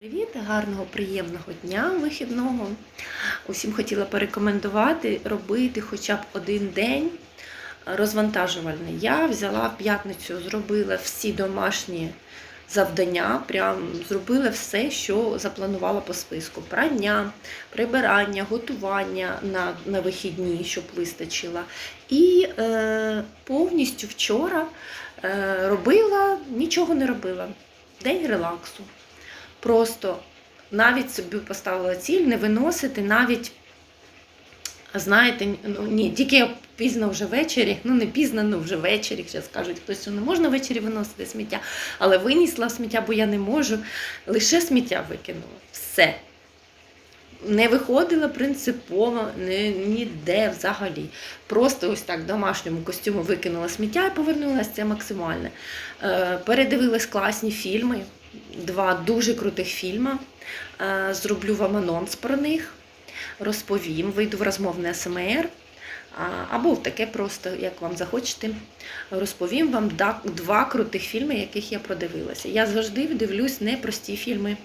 Привіт, гарного, приємного дня вихідного. Усім хотіла порекомендувати робити хоча б один день розвантажувальний. Я взяла в п'ятницю, зробила всі домашні завдання, прям зробила все, що запланувала по списку: прання, прибирання, готування на, на вихідні, щоб вистачило. І е, повністю вчора е, робила, нічого не робила. День релаксу. Просто навіть собі поставила ціль не виносити навіть, знаєте, ну ні, тільки пізно вже ввечері, ну не пізно, ну вже ввечері, зараз кажуть, хтось що не можна ввечері виносити сміття, але винісла сміття, бо я не можу. Лише сміття викинула. Все. Не виходила принципово ні, ніде взагалі. Просто ось так в домашньому костюму викинула сміття і повернулася це максимальне. Е, передивилась класні фільми, два дуже крутих фільми. Е, зроблю вам анонс про них, розповім, вийду в розмовне СМР. Або в таке просто, як вам захочете, розповім вам два крутих фільми, яких я продивилася. Я завжди дивлюсь не прості фільми,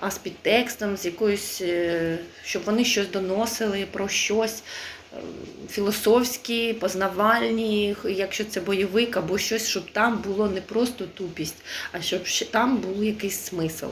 а з підтекстом, з якоюсь, е, щоб вони щось доносили про щось е, філософські, познавальні, якщо це бойовик, або щось, щоб там було не просто тупість, а щоб там був якийсь смисл.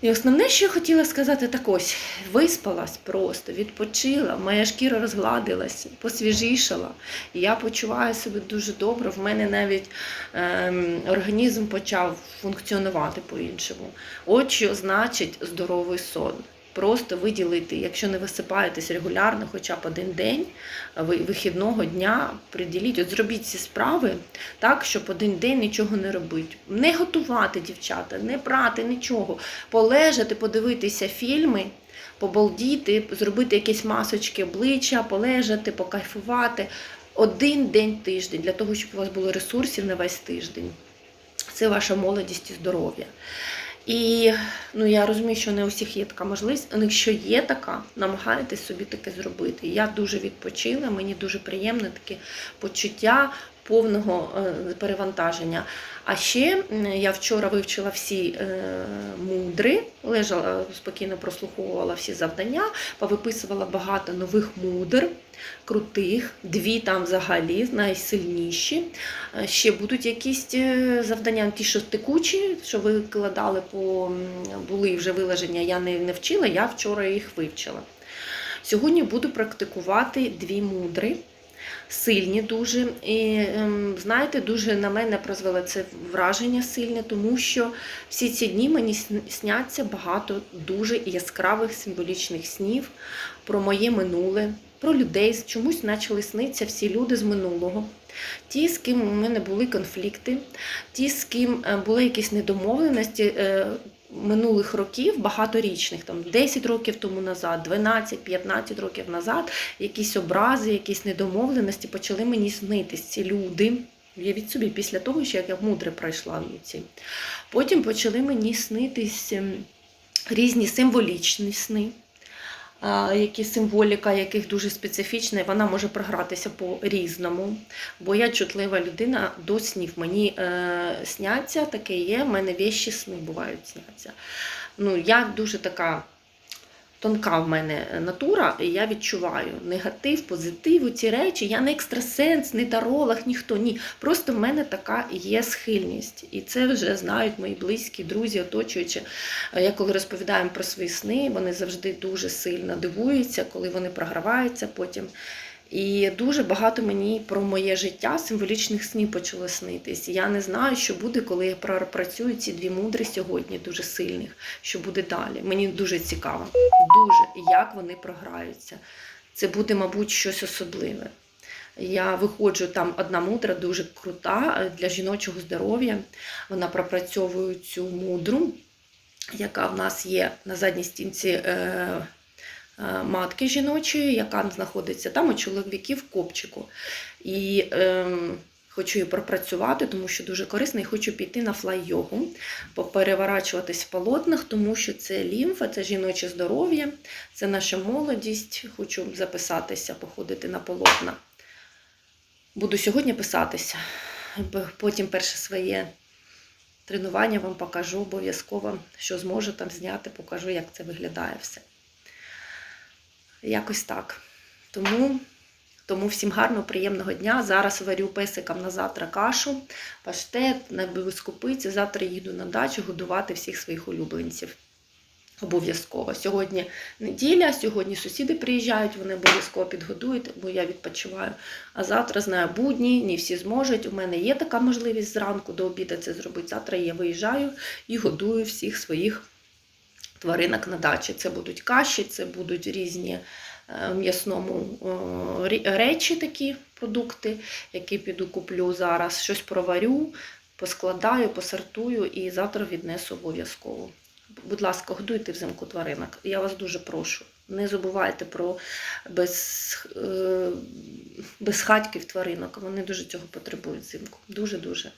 І основне, що я хотіла сказати, так ось виспалась просто, відпочила, моя шкіра розгладилась, посвіжішала. Я почуваю себе дуже добре. В мене навіть ем, організм почав функціонувати по-іншому. От що значить здоровий сон. Просто виділити, якщо не висипаєтесь регулярно, хоча б один день вихідного дня приділіть. От зробіть ці справи так, щоб один день нічого не робити. Не готувати, дівчата, не брати нічого. Полежати, подивитися фільми, побалдіти, зробити якісь масочки обличчя, полежати, покайфувати. Один день тиждень для того, щоб у вас було ресурсів на весь тиждень. Це ваша молодість і здоров'я. І ну, я розумію, що не у всіх є така можливість, але якщо є така, намагайтесь собі таке зробити. Я дуже відпочила, мені дуже приємне таке почуття повного е, перевантаження. А ще я вчора вивчила всі е, мудри, лежала спокійно прослуховувала всі завдання, повиписувала багато нових мудр, крутих, дві там взагалі найсильніші. Е, Ще будуть якісь завдання, ті, що текучі, що викладали по були вже вилеження, я не вчила, я вчора їх вивчила. Сьогодні буду практикувати дві мудри. Сильні дуже. І ем, знаєте, дуже на мене призвело це враження сильне, тому що всі ці дні мені сняться багато дуже яскравих символічних снів про моє минуле, про людей. Чомусь почали снитися всі люди з минулого. Ті, з ким у мене були конфлікти, ті, з ким е, були якісь недомовленості е, минулих років, багаторічних, там 10 років тому назад, 12-15 років назад, якісь образи, якісь недомовленості почали мені снитись ці люди. Уявіть собі, після того, що як я мудре пройшла ці. Потім почали мені снитись ем, різні символічні сни, які символіка яких дуже специфічна, і вона може програтися по-різному. Бо я чутлива людина до снів. Мені е, сняться, таке є, в мене вещі сни бувають сняться. Ну, я дуже така тонка в мене натура, і я відчуваю негатив, позитив, ці речі. Я не екстрасенс, не таролог, ніхто. Ні. Просто в мене така є схильність. І це вже знають мої близькі, друзі, оточуючі. Е, Я коли розповідаю про свої сни, вони завжди дуже сильно дивуються, коли вони програваються потім. І дуже багато мені про моє життя символічних снів почало снитись. Я не знаю, що буде, коли я пропрацюю ці дві мудри сьогодні, дуже сильних, що буде далі. Мені дуже цікаво, дуже як вони програються. Це буде, мабуть, щось особливе. Я виходжу, там одна мудра дуже крута е, для жіночого здоров'я. Вона пропрацьовує цю мудру, яка в нас є на задній стінці е, матки жіночої, яка знаходиться там у чоловіків копчику. І е, хочу її пропрацювати, тому що дуже корисно, і хочу піти на флай-йогу, попереворачуватись в полотнах, тому що це лімфа, це жіноче здоров'я, це наша молодість. Хочу записатися, походити на полотна. Буду сьогодні писатися, потім перше своє тренування вам покажу обов'язково, що зможу там зняти, покажу, як це виглядає все. Якось так. Тому, тому всім гарного, приємного дня. Зараз варю песикам на завтра кашу, паштет, набив скупиці. Завтра їду на дачу годувати всіх своїх улюбленців. Обов'язково. Сьогодні неділя, сьогодні сусіди приїжджають, вони обов'язково підгодують, бо я відпочиваю. А завтра знаю будні, не всі зможуть. У мене є така можливість зранку до обіду це зробити. Завтра я виїжджаю і годую всіх своїх тваринок на дачі. Це будуть каші, це будуть різні е, м'ясному е, речі, такі продукти, які піду куплю зараз. Щось проварю, поскладаю, посортую і завтра віднесу обов'язково. Будь ласка, годуйте взимку тваринок. Я вас дуже прошу. Не забувайте про без, е, безхатьків тваринок. Вони дуже цього потребують взимку. Дуже-дуже.